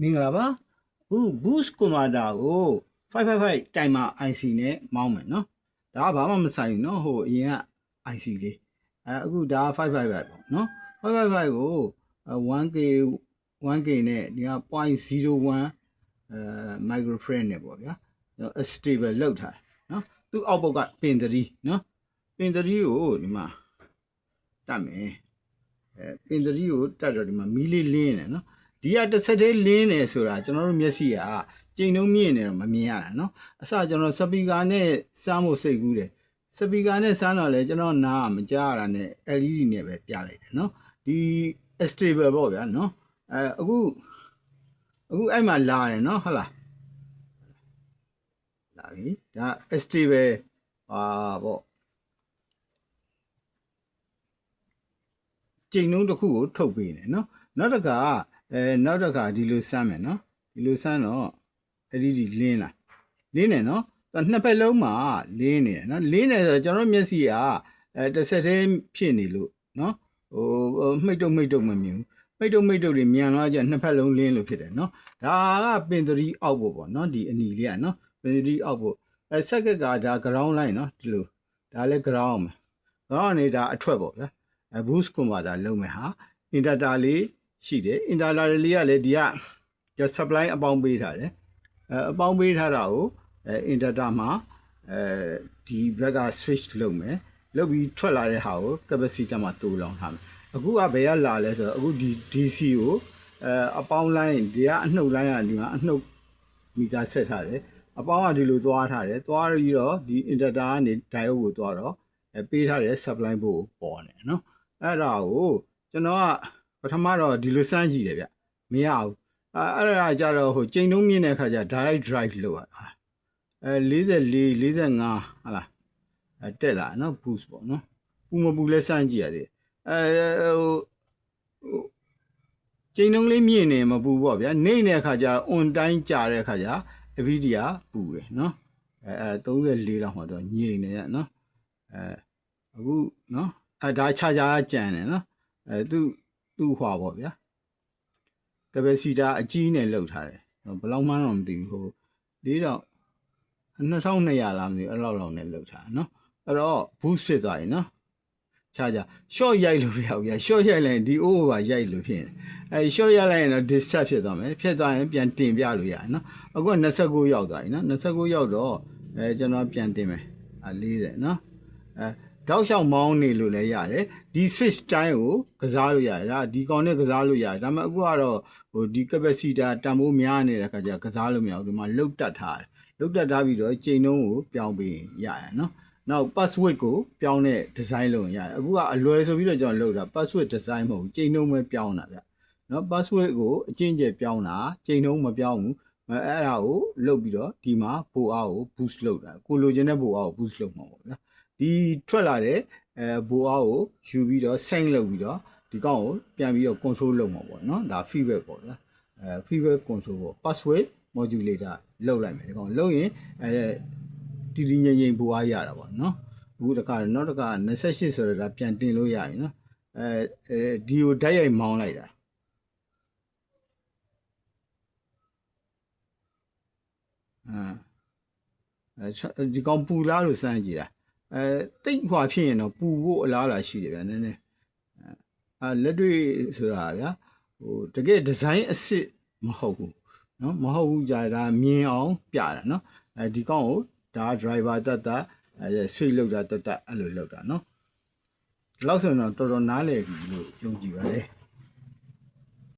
မင်္ဂလာပါအခု boost commander ကို555 timer IC နဲ့မောင်းမယ်နော်ဒါကဘာမှမဆိုင်ဘူးနော်ဟိုအရင်က IC လေးအဲအခုဒါက555ပေါ့နော်555ကိုအဲ 1k 1k နဲ့ဒီက0.01အဲ microfarad နဲ့ပေါ့ဗျာ stable လောက်ထားတယ်နော်သူ့အောက်ပုတ်ကပင်3နော်ပင်3ကိုဒီမှာတတ်မယ်အဲပင်3ကိုတတ်တော့ဒီမှာမီးလေးလင်းနေနော် ဒီကတစ်ဆက်တည်းလင်းနေဆိုတာကျွန်တော်တို့မျက်စိကကြိမ်လုံးမြင့်နေတော့မမြင်ရတာเนาะအစကျွန်တော်စပီကာနဲ့စားဖို့စိတ်ကူးတယ်စပီကာနဲ့စားတော့လေကျွန်တော်နားကမကြားရတာနဲ့ LED နဲ့ပဲပြလိုက်တယ်เนาะဒီ stable ပေါ့ဗျာเนาะအဲအခုအခုအဲ့မှာလာတယ်เนาะဟုတ်လားလာပြီဒါ stable ဟာပေါ့ကြိမ်လုံးတစ်ခုကိုထုတ်ပေးတယ်เนาะနောက်တစ်ခါ အဲနောက်တစ်ခါဒီလိုစမ်းမယ်နော်ဒီလိုစမ်းတော့အဲ့ဒီဒီလင်းလာလင်းနေနော်သူနှစ်ဖက်လုံးမှာလင်းနေတယ်နော်လင်းနေဆိုတော့ကျွန်တော်မျက်စိကအဲတစ်ဆက်တည်းဖြစ်နေလို့နော်ဟိုမှိတ်တုံမှိတ်တုံမမြင်ဘူးမှိတ်တုံမှိတ်တုံတွေမြန်သွားကြနှစ်ဖက်လုံးလင်းလို့ဖြစ်တယ်နော်ဒါကပင်သတိအောက်ဖို့ပေါ့နော်ဒီအနီလေးကနော်ပင်သတိအောက်ဖို့အဲဆက်ကကဒါ ground line နော်ဒီလိုဒါလည်း ground မှာ ground နေတာအထွက်ပေါ့ဗျာအဲ boost converter လုံးမယ်ဟာ inverter လေး ရှိတယ်အင်တာလာလေးကလည်းဒီကကျ supply အပေါင်းပေးထားတယ်အဲအပေါင်းပေးထားတာကိုအဲအင်တာတာမှာအဲဒီဘက်က switch လုပ်မယ်လုပ်ပြီးထွက်လာတဲ့ဟာကို capacity မှာတူလောင်ထားမယ်အခုကဘယ်ကလာလဲဆိုတော့အခုဒီ DC ကိုအဲအပေါင်း line ဒီကအနှုတ် line ကဒီမှာအနှုတ်မီတာဆက်ထားတယ်အပေါင်းကဒီလိုသွားထားတယ်သွားပြီးတော့ဒီ inverter ကနေ diode ကိုသွားတော့အဲပေးထားတဲ့ supply ဘို့ပေါ်နေနော်အဲ့ဒါကိုကျွန်တော်က ပထမတော့ဒီလိုစမ်းကြည့်တယ်ဗျမရဘူးအဲအဲ့ဒါကြတော့ဟိုချိန်တုံးမြင့်တဲ့ခါကျ direct drive လို့อ่ะအဲ44 45ဟာလားအဲတက်လာနော် boost ပေါ့နော်ပူမပူလဲစမ်းကြည့်ရသေးအဲဟိုချိန်တုံးလေးမြင့်နေမပူပေါ့ဗျာနေတဲ့ခါကျ on time ကြာတဲ့ခါကျ NVIDIA ပူတယ်နော်အဲအဲ34လောက်မှတော့ညင်နေရနော်အဲအခုနော်အဲဒါခြားခြားကြံတယ်နော်အဲသူ သူ့ဟွာပေါ့ဗျာကပစီတာအကြီးနဲ့လောက်ထားတယ်ဘယ်လောက်မှတော့မသိဘူးဟို၄တော့2200လားမသိဘူးအဲ့လောက်လောက်နဲ့လောက်ထားနော်အဲ့တော့ boost ဖြစ်သွားပြီနော်ခြားကြ short ရိုက်လို့မရဘူးဗျာ short ရိုက်လိုက်ရင်ဒီ over ပါရိုက်လို့ဖြစ်နေအဲ short ရိုက်လိုက်ရင်တော့ disturb ဖြစ်သွားမယ်ဖြစ်သွားရင်ပြန်တင်ပြလို့ရတယ်နော်အခုက29ရောက်သွားပြီနော်29ရောက်တော့အဲကျွန်တော်ပြန်တင်မယ်အဲ40နော်အဲ တောက်လျှောက်မောင်းနေလို့လည်းရတယ်ဒီ switch တိုင်းကိုကစားလို့ရတယ်ဒါဒီကောင်နဲ့ကစားလို့ရတယ်ဒါပေမဲ့အခုကတော့ဟိုဒီ capacitor တန်ဖိုးများနေတဲ့ခါကျကစားလို့မရဘူးဒီမှာလုတ်တက်ထားတယ်လုတ်တက်ထားပြီးတော့ချိန်နှုံးကိုပြောင်းပေးရရနော်နောက် password ကိုပြောင်းတဲ့ design လုပ်ရင်ရတယ်အခုကအလွယ်ဆိုပြီးတော့ကျွန်တော်လုပ်တာ password design မဟုတ်ဘူးချိန်နှုံးပဲပြောင်းတာဗျနော် password ကိုအကျင့်ကျပြောင်းတာချိန်နှုံးမပြောင်းဘူးအဲ့ဒါကိုလုတ်ပြီးတော့ဒီမှာပိုအားကို boost လုပ်တာကိုလိုချင်တဲ့ပိုအားကို boost လုပ်မှာပေါ့ဗျာ ဒီထွက်လာတဲ့အဲဘိုအားကိုယူပြီးတော့ sync လုပ်ပြီးတော့ဒီကောင်ကိုပြန်ပြီးတော့ control လုပ်မှာပေါ့နော်ဒါ feedback ပေါ့ဗျာအဲ feedback control ပေါ့ password modulator လုပ်လိုက်မယ်ဒီကောင်လုပ်ရင်အဲတည်တည်ငြိမ်ငြိမ်ဘိုအားရတာပေါ့နော်အခုတခါနောက်တခါ28ဆိုတော့ဒါပြန်တင်လို့ရပြီနော်အဲဒီကိုဓာတ်ရိုက်မောင်းလိုက်တာအဲဒီကောင်ပူလားလို့စမ်းကြည့်တာ အဲတိတ်ခွာဖြစ်ရင်တော့ပူဖို့အလားအလာရှိတယ်ဗျာနည်းနည်းအဲလက်တွေ့ဆိုတာဗျာဟိုတကယ်ဒီဇိုင်းအစ်စ်မဟုတ်ဘူးเนาะမဟုတ်ဘူးကြာဒါမြင်အောင်ပြတာเนาะအဲဒီကောင်ကိုဒါ driver တက်တက်အဲဆွေးလောက်တာတက်တက်အဲ့လိုလောက်တာเนาะဒီလောက်ဆိုရင်တော့တော်တော်နားလည်ပြီလို့ယုံကြည်ပါတယ်